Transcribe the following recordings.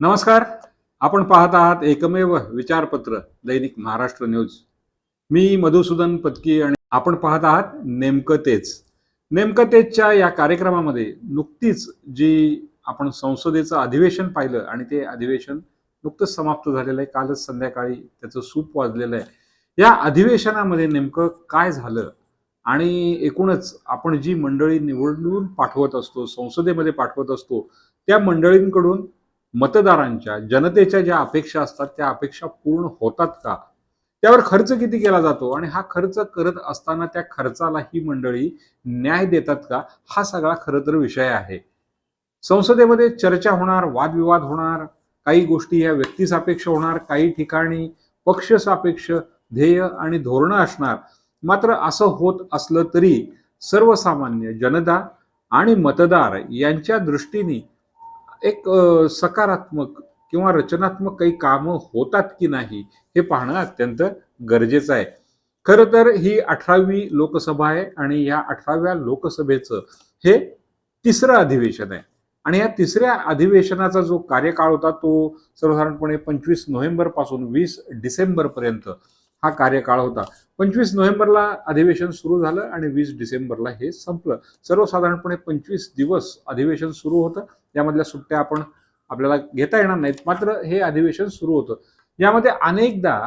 नमस्कार. आपण पाहत आहात एकमेव विचारपत्र दैनिक महाराष्ट्र न्यूज. मी मधुसूदन पत्की आणि आपण पाहत आहात नेमकं तेच. नेमकं तेचच्या या कार्यक्रमामध्ये नुकतीच जी आपण संसदेचं अधिवेशन पाहिलं आणि ते अधिवेशन नुकतंच समाप्त झालेलं आहे कालच संध्याकाळी त्याचं सूप वाजलेलं आहे. या अधिवेशनामध्ये नेमकं काय झालं आणि एकूणच आपण जी मंडळी निवडून पाठवत असतो संसदेमध्ये पाठवत असतो त्या मंडळींकडून मतदारांच्या जनतेच्या ज्या अपेक्षा असतात त्या अपेक्षा पूर्ण होतात का? त्यावर खर्च किती केला जातो? आणि हा खर्च करत असताना त्या खर्चाला ही मंडळी न्याय देतात का? हा सगळा खरं तर विषय आहे. संसदेमध्ये चर्चा होणार वादविवाद होणार काही गोष्टी या व्यक्तीसापेक्ष होणार काही ठिकाणी पक्षसापेक्ष ध्येय आणि धोरणं असणार. मात्र असं होत असलं तरी सर्वसामान्य जनता आणि मतदार यांच्या दृष्टीने एक सकारात्मक किंवा रचनात्मक काही कामं होतात की नाही हे पाहणं अत्यंत गरजेचं आहे. खरं तर ही अठरावी लोकसभा आहे आणि या अठराव्या लोकसभेचं हे तिसरं अधिवेशन आहे. आणि या तिसऱ्या अधिवेशनाचा जो कार्यकाळ होता तो सर्वसाधारणपणे पंचवीस नोव्हेंबरपासून वीस डिसेंबर पर्यंत हा कार्यकाळ होता. पंचवीस नोव्हेंबरला अधिवेशन सुरू झालं आणि वीस डिसेंबरला हे संपलं. सर्वसाधारणपणे पंचवीस दिवस अधिवेशन सुरू होतं. यामधल्या सुट्ट्या आपण आपल्याला घेता येणार नाहीत. मात्र हे अधिवेशन सुरू होतं. यामध्ये अनेकदा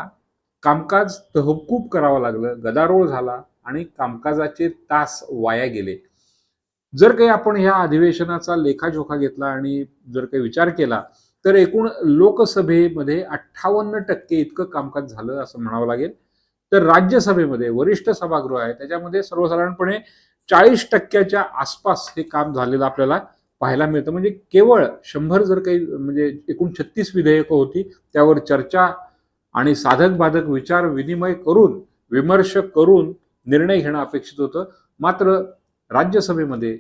कामकाज तहकूब करावं लागलं. गदारोळ झाला आणि कामकाजाचे तास वाया गेले. जर काही आपण ह्या अधिवेशनाचा लेखाजोखा घेतला आणि जर काही विचार केला तर एकूण लोकसभेमध्ये अठ्ठावन्न टक्के इतकं कामकाज झालं असं म्हणावं लागेल. तर राज्यसभेमध्ये वरिष्ठ सभागृह आहे त्याच्यामध्ये सर्वसाधारणपणे चाळीस टक्क्याच्या आसपास हे काम झालेलं आपल्याला पाहायला मिळतं. म्हणजे केवळ शंभर जर काही म्हणजे एकूण छत्तीस विधेयकं होती त्यावर चर्चा आणि साधक बाधक विचार विनिमय करून विमर्श करून निर्णय घेणं अपेक्षित होतं. मात्र राज्यसभेमध्ये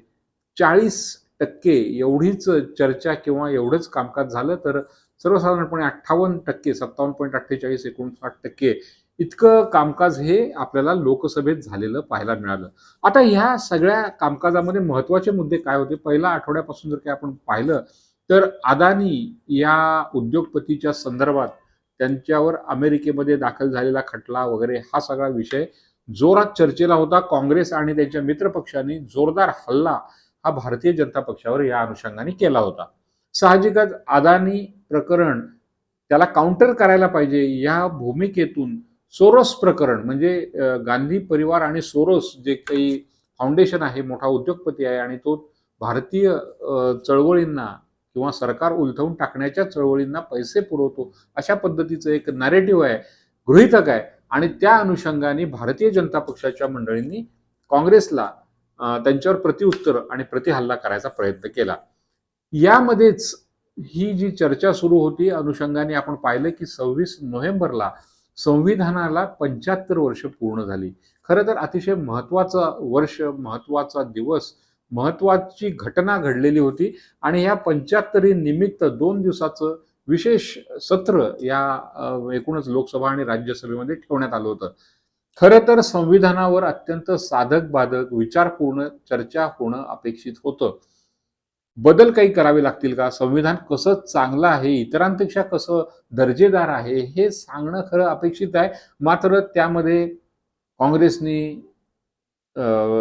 चाळीस टक्के एवढीच चर्चा किंवा एवढंच कामकाज झालं तर सर्वसाधारणपणे अठ्ठावन्न टक्के सत्तावन्न पॉईंट अठ्ठेचाळीस एकोणसाठ टक्के इतकं कामकाज हे आपल्याला लोकसभेत झालेलं पाहायला मिळालं. आता ह्या सगळ्या कामकाजामध्ये महत्त्वाचे मुद्दे काय होते? पहिल्या आठवड्यापासून जर काही आपण पाहिलं तर अदानी या उद्योगपतीच्या संदर्भात त्यांच्यावर अमेरिकेमध्ये दाखल झालेला खटला वगैरे हा सगळा विषय जोरात चर्चेला होता. काँग्रेस आणि त्यांच्या मित्रपक्षांनी जोरदार हल्ला हा भारतीय जनता पक्षावर या अनुषंगाने केला होता. साहजिकच अदानी प्रकरण त्याला काउंटर करायला पाहिजे. या भूमिकेतून सोरोस प्रकरण म्हणजे गांधी परिवार आणि सोरोस जे काही फाउंडेशन आहे मोठा उद्योगपती आहे आणि तो भारतीय चळवळींना किंवा सरकार उलथवून टाकण्याच्या चळवळींना पैसे पुरवतो अशा पद्धतीचं एक नॅरेटिव्ह आहे गृहितक आहे. आणि त्या अनुषंगाने भारतीय जनता पक्षाच्या मंडळींनी काँग्रेसला त्यांच्यावर प्रतिउत्तर आणि प्रतिहल्ला करायचा प्रयत्न केला. यामध्येच ही जी चर्चा सुरू होती अनुषंगाने आपण पाहिलं की सव्वीस नोव्हेंबरला संविधानाला पंच्याहत्तर वर्ष पूर्ण झाली. खरं तर अतिशय महत्त्वाचा वर्ष महत्त्वाचा दिवस महत्वाची घटना घडलेली होती आणि या पंच्याहत्तरी निमित्त दोन दिवसाचं विशेष सत्र या एकूणच लोकसभा आणि राज्यसभेमध्ये ठेवण्यात आलं होतं. खरं तर संविधानावर अत्यंत साधक बाधक विचारपूर्ण चर्चा होणं अपेक्षित होतं. बदल काही करावे लागतील का? संविधान कसं चांगलं आहे? इतरांपेक्षा कसं दर्जेदार आहे? हे सांगणं खरं अपेक्षित आहे. मात्र त्यामध्ये काँग्रेसनी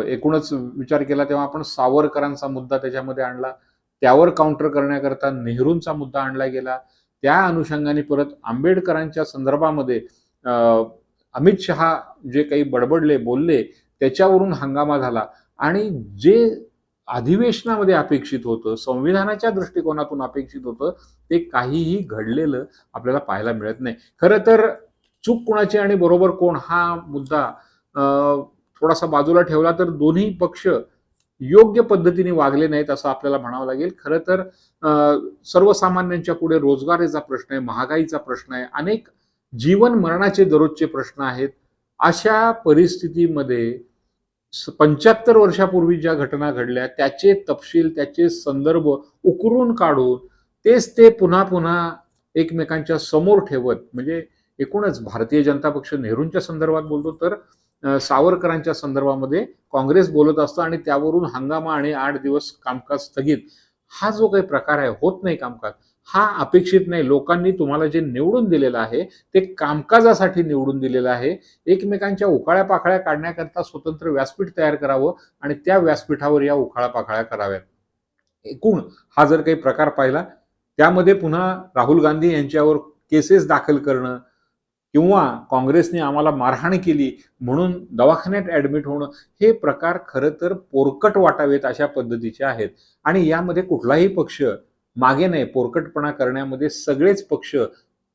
एकूणच विचार केला तेव्हा आपण सावरकरांचा मुद्दा त्याच्यामध्ये आणला. त्यावर काउंटर करण्याकरता नेहरूंचा मुद्दा आणला गेला. त्या अनुषंगाने परत आंबेडकरांच्या संदर्भामध्ये अं, अमित शहा जे काही बडबडले बोलले त्याच्यावरून हंगामा झाला. आणि जे अधिवेशनामध्ये अपेक्षित होतं संविधानाच्या दृष्टिकोनातून अपेक्षित होतं ते काहीही घडलेलं आपल्याला पाहायला मिळत नाही. खरं तर चूक कोणाची आणि बरोबर कोण हा मुद्दा थोडासा बाजूला ठेवला तर दोन्ही पक्ष योग्य पद्धतीने वागले नाहीत असं आपल्याला म्हणावं लागेल. खरं तर सर्वसामान्यांच्या पुढे रोजगारीचा प्रश्न आहे महागाईचा प्रश्न आहे. अनेक जीवन मरणाचे दररोजचे प्रश्न आहेत. अशा परिस्थितीमध्ये पंच्याहत्तर वर्षापूर्वी ज्या घटना घडल्या त्याचे तपशील त्याचे संदर्भ उकरून काढून तेच ते पुन्हा पुन्हा एकमेकांच्या समोर ठेवत म्हणजे एकूणच भारतीय जनता पक्ष नेहरूंच्या संदर्भात बोलतो तर सावरकरांच्या संदर्भामध्ये काँग्रेस बोलत असतं आणि त्यावरून हंगामा आणि आठ दिवस कामकाज स्थगित. हा जो काही प्रकार आहे होत नाही कामकाज. हा अपेक्षित नाही. लोकांनी तुम्हाला जे निवडून दिलेलं आहे ते कामकाजासाठी निवडून दिलेलं आहे. एकमेकांच्या उखाळ्या पाखळ्या काढण्याकरता स्वतंत्र व्यासपीठ तयार करावं आणि त्या व्यासपीठावर या उखाळ्या पाखळ्या कराव्यात. एकूण हा जर काही प्रकार पाहिला त्यामध्ये पुन्हा राहुल गांधी यांच्यावर केसेस दाखल करणं किंवा काँग्रेसने आम्हाला मारहाण केली म्हणून दवाखान्यात ऍडमिट होणं हे प्रकार खरं तर पोरकट वाटावेत अशा पद्धतीचे आहेत. आणि यामध्ये कुठलाही पक्ष मागे नाही पोरकटपणा करण्यामध्ये सगळेच पक्ष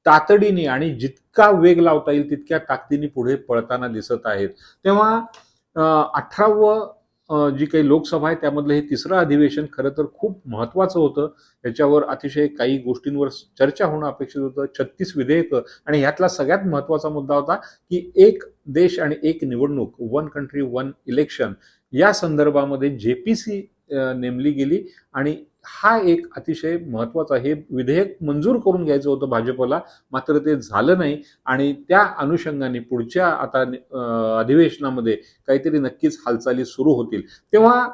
तातडीने आणि जितका वेग लावता येईल तितक्या ताकदीने पुढे पळताना दिसत आहेत. तेव्हा अठरावं जी काही लोकसभा आहे त्यामधलं हे तिसरं अधिवेशन खरं तर खूप महत्वाचं होतं. याच्यावर अतिशय काही गोष्टींवर चर्चा होणं अपेक्षित होतं. छत्तीस विधेयकं आणि ह्यातला सगळ्यात महत्त्वाचा मुद्दा होता की एक देश आणि एक निवडणूक वन कंट्री वन इलेक्शन या संदर्भामध्ये जेपीसी नेमली गेली आणि हा एक अतिशय महत्त्वाचा हे विधेयक मंजूर करून घ्यायचं होतं भाजपला मात्र ते झालं नाही. आणि त्या अनुषंगाने पुढच्या आता अधिवेशनामध्ये काहीतरी नक्कीच हालचाली सुरू होतील. तेव्हा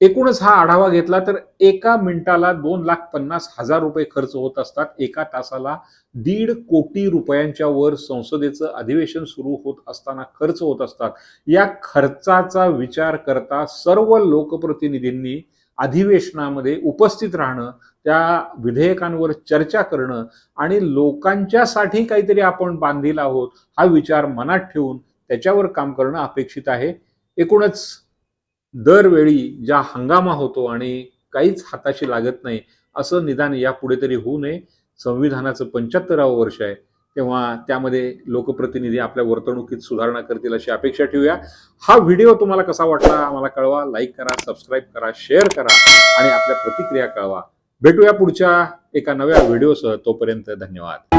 एकूणच हा आढावा घेतला तर एका मिनिटाला दोन लाख पन्नास हजार रुपये खर्च होत असतात. एका तासाला दीड कोटी रुपयांच्या वर संसदेचं अधिवेशन सुरू होत असताना खर्च होत असतात. या खर्चाचा विचार करता सर्व लोकप्रतिनिधींनी अधिवेशनामध्ये उपस्थित राहणं त्या विधेयकांवर चर्चा करणं आणि लोकांच्यासाठी काहीतरी आपण बांधील आहोत हा विचार मनात ठेवून त्याच्यावर काम करणं अपेक्षित आहे. एकूणच दरवेळी ज्या हंगामा होतो आणि काहीच हाताशी लागत नाही असं निदान यापुढे तरी होऊ नये. संविधानाचं पंच्याहत्तरावं वर्ष आहे. तेव्हा त्यामध्ये लोकप्रतिनिधी आपल्या वर्तणुकीत सुधारणा करतील अशी अपेक्षा ठेवूया. हा व्हिडिओ तुम्हाला कसा वाटला आम्हाला कळवा. लाईक करा सबस्क्राईब करा शेअर करा आणि आपल्या प्रतिक्रिया कळवा. भेटूया पुढच्या एका नव्या व्हिडिओसह. तोपर्यंत धन्यवाद.